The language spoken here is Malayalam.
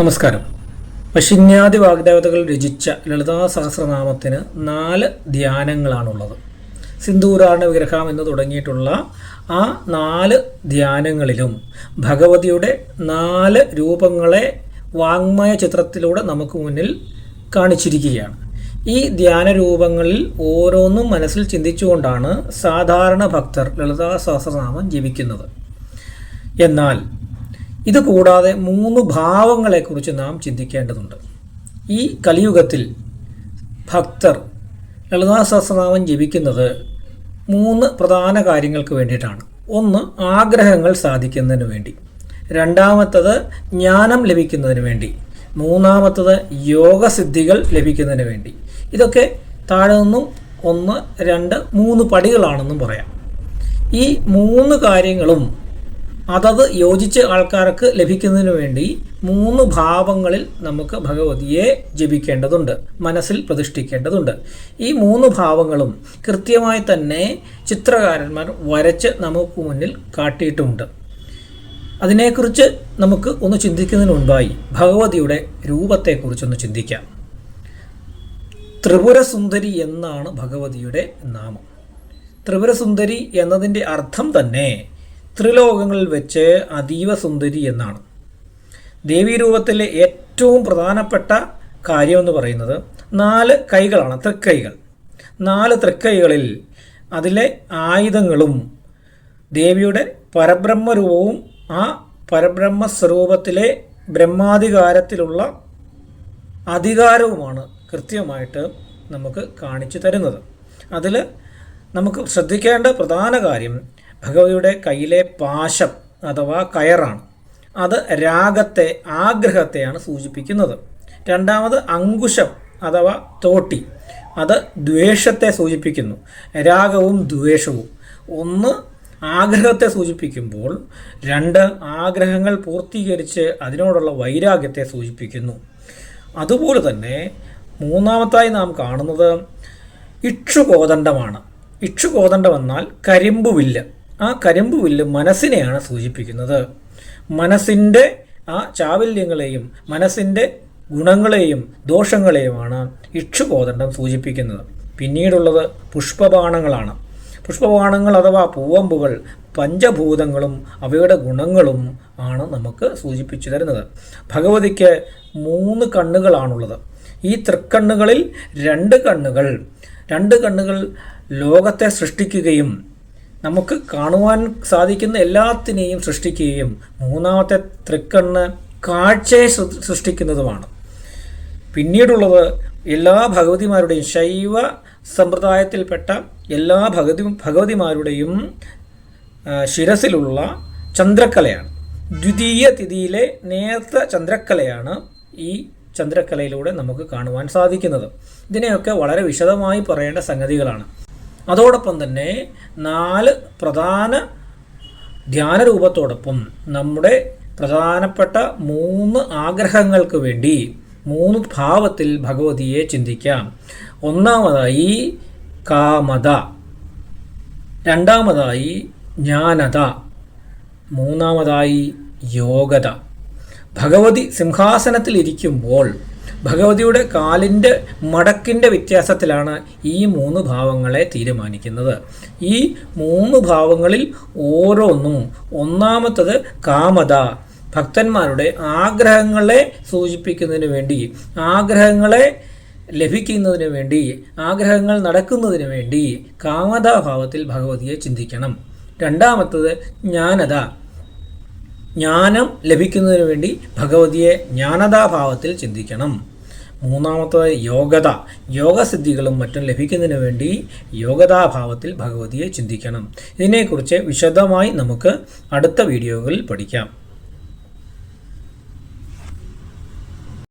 നമസ്കാരം. പശിന്യാദി വാഗ്ദേവതകൾ രചിച്ച ലളിതാ സഹസ്രനാമത്തിന് നാല് ധ്യാനങ്ങളാണുള്ളത്. സിന്ദൂരാണ വിഗ്രഹം എന്ന് തുടങ്ങിയിട്ടുള്ള ആ നാല് ധ്യാനങ്ങളിലും ഭഗവതിയുടെ നാല് രൂപങ്ങളെ വാങ്മയ ചിത്രത്തിലൂടെ നമുക്ക് മുന്നിൽ കാണിച്ചിരിക്കുകയാണ്. ഈ ധ്യാന രൂപങ്ങളിൽ ഓരോന്നും മനസ്സിൽ ചിന്തിച്ചുകൊണ്ടാണ് സാധാരണ ഭക്തർ ലളിതാ സഹസ്രനാമം ജപിക്കുന്നത്. എന്നാൽ ഇത് കൂടാതെ മൂന്ന് ഭാവങ്ങളെക്കുറിച്ച് നാം ചിന്തിക്കേണ്ടതുണ്ട്. ഈ കലിയുഗത്തിൽ ഭക്തർ ലളിതാ സഹസ്രനാമം ജപിക്കുന്നത് മൂന്ന് പ്രധാന കാര്യങ്ങൾക്ക് വേണ്ടിയിട്ടാണ്. ഒന്ന് ആഗ്രഹങ്ങൾ സാധിക്കുന്നതിന് വേണ്ടി. രണ്ടാമത്തത് ജ്ഞാനം ലഭിക്കുന്നതിന് വേണ്ടി. മൂന്നാമത്തത് യോഗസിദ്ധികൾ ലഭിക്കുന്നതിന് വേണ്ടി. ഇതൊക്കെ താഴെ നിന്നും ഒന്ന് രണ്ട് മൂന്ന് പടികളാണെന്നും പറയാം. ഈ മൂന്ന് കാര്യങ്ങളും അതത് യോജിച്ച ആൾക്കാർക്ക് ലഭിക്കുന്നതിന് വേണ്ടി മൂന്ന് ഭാവങ്ങളിൽ നമുക്ക് ഭഗവതിയെ ജപിക്കേണ്ടതുണ്ട് മനസ്സിൽ പ്രതിഷ്ഠിക്കേണ്ടതുണ്ട്. ഈ മൂന്ന് ഭാവങ്ങളും കൃത്യമായി തന്നെ ചിത്രകാരന്മാർ വരച്ച് നമുക്ക് മുന്നിൽ കാട്ടിയിട്ടുമുണ്ട് അതിനെക്കുറിച്ച് നമുക്ക് ഒന്ന് ചിന്തിക്കുന്നതിന് മുൻപായി ഭഗവതിയുടെ രൂപത്തെക്കുറിച്ചൊന്ന് ചിന്തിക്കാം. ത്രിപുരസുന്ദരി എന്നാണ് ഭഗവതിയുടെ നാമം. ത്രിപുരസുന്ദരി എന്നതിന്റെ അർത്ഥം തന്നെ ത്രിലോകങ്ങളിൽ വെച്ച് അതീവ സുന്ദരി എന്നാണ്. ദേവീരൂപത്തിലെ ഏറ്റവും പ്രധാനപ്പെട്ട കാര്യമെന്ന് പറയുന്നത് നാല് കൈകളാണ് തൃക്കൈകൾ. നാല് തൃക്കൈകളിൽ അതിലെ ആയുധങ്ങളും ദേവിയുടെ പരബ്രഹ്മരൂപവും ആ പരബ്രഹ്മ സ്വരൂപത്തിലെ ബ്രഹ്മാധികാരത്തിലുള്ള അധികാരവുമാണ് കൃത്യമായിട്ട് നമുക്ക് കാണിച്ചു തരുന്നത്. അതിൽ നമുക്ക് ശ്രദ്ധിക്കേണ്ട പ്രധാന കാര്യം ഭഗവതിയുടെ കയ്യിലെ പാശം അഥവാ കയറാണ്. അത് രാഗത്തെ ആഗ്രഹത്തെയാണ് സൂചിപ്പിക്കുന്നത്. രണ്ടാമത് അങ്കുശം അഥവാ തോട്ടി. അത് ദ്വേഷത്തെ സൂചിപ്പിക്കുന്നു. രാഗവും ദ്വേഷവും. ഒന്ന് ആഗ്രഹത്തെ സൂചിപ്പിക്കുമ്പോൾ രണ്ട് ആഗ്രഹങ്ങൾ പൂർത്തീകരിച്ച് അതിനോടുള്ള വൈരാഗ്യത്തെ സൂചിപ്പിക്കുന്നു. അതുപോലെ തന്നെ മൂന്നാമത്തായി നാം കാണുന്നത് ഇക്ഷുകോദണ്ഡമാണ്. ഇക്ഷുകോദണ്ഡം എന്നാൽ കരിമ്പുവില്ല്. ആ കരിമ്പ് പുല്ല് മനസ്സിനെയാണ് സൂചിപ്പിക്കുന്നത്. മനസ്സിന്റെ ആ ചാവല്യങ്ങളെയും മനസ്സിന്റെ ഗുണങ്ങളെയും ദോഷങ്ങളെയുമാണ് ഇക്ഷുകോദണ്ഡം സൂചിപ്പിക്കുന്നത്. പിന്നീടുള്ളത് പുഷ്പബാണങ്ങളാണ്. പുഷ്പബാണങ്ങൾ അഥവാ പൂവമ്പുകൾ പഞ്ചഭൂതങ്ങളും അവയുടെ ഗുണങ്ങളും ആണ് നമുക്ക് സൂചിപ്പിച്ചു തരുന്നത്. ഭഗവതിക്ക് മൂന്ന് കണ്ണുകളാണുള്ളത്. ഈ തൃക്കണ്ണുകളിൽ രണ്ട് കണ്ണുകൾ. രണ്ട് കണ്ണുകൾ ലോകത്തെ സൃഷ്ടിക്കുകയും നമുക്ക് കാണുവാൻ സാധിക്കുന്ന എല്ലാത്തിനെയും സൃഷ്ടിക്കുകയും മൂന്നാമത്തെ തൃക്കണ്ണ് കാഴ്ചയെ സൃഷ്ടിക്കുന്നതുമാണ്. പിന്നീടുള്ളത് എല്ലാ ഭഗവതിമാരുടെയും ശൈവ സമ്പ്രദായത്തിൽപ്പെട്ട എല്ലാ ഭഗവതി ഭഗവതിമാരുടെയും ശിരസിലുള്ള ചന്ദ്രക്കലയാണ്. ദ്വിതീയ തിഥിയിലെ നേർത്ത ചന്ദ്രക്കലയാണ് ഈ ചന്ദ്രക്കലയിലൂടെ നമുക്ക് കാണുവാൻ സാധിക്കുന്നത്. ഇതിനെയൊക്കെ വളരെ വിശദമായി പറയേണ്ട സംഗതികളാണ്. അതോടൊപ്പം തന്നെ നാല് പ്രധാന ധ്യാന രൂപത്തോടൊപ്പം നമ്മുടെ പ്രധാനപ്പെട്ട മൂന്ന് ആഗ്രഹങ്ങൾക്ക് വേണ്ടി മൂന്ന് ഭാവത്തിൽ ഭഗവതിയെ ചിന്തിക്കാം. ഒന്നാമതായി കാമത. രണ്ടാമതായി ജ്ഞാനത. മൂന്നാമതായി യോഗത. ഭഗവതി സിംഹാസനത്തിൽ ഇരിക്കുമ്പോൾ ഭഗവതിയുടെ കാലിന്റെ മടക്കിന്റെ വ്യത്യാസത്തിലാണ് ഈ മൂന്ന് ഭാവങ്ങളെ തീരുമാനിക്കുന്നത്. ഈ മൂന്ന് ഭാവങ്ങളിൽ ഓരോന്നും ഒന്നാമത്തത് കാമത. ഭക്തന്മാരുടെ ആഗ്രഹങ്ങളെ സൂചിപ്പിക്കുന്നതിന് വേണ്ടി ആഗ്രഹങ്ങളെ ലഭിക്കുന്നതിന് വേണ്ടി ആഗ്രഹങ്ങൾ നടക്കുന്നതിന് വേണ്ടി കാമതാഭാവത്തിൽ ഭഗവതിയെ ചിന്തിക്കണം. രണ്ടാമത്തത് ജ്ഞാനത. ജ്ഞാനം ലഭിക്കുന്നതിന് വേണ്ടി ഭഗവതിയെ ജ്ഞാനതാഭാവത്തിൽ ചിന്തിക്കണം. മൂന്നാമത്തത് യോഗത. യോഗസിദ്ധികളും മറ്റും ലഭിക്കുന്നതിന് വേണ്ടി യോഗതാഭാവത്തിൽ ഭഗവതിയെ ചിന്തിക്കണം. ഇതിനെക്കുറിച്ച് വിശദമായി നമുക്ക് അടുത്ത വീഡിയോകളിൽ പഠിക്കാം.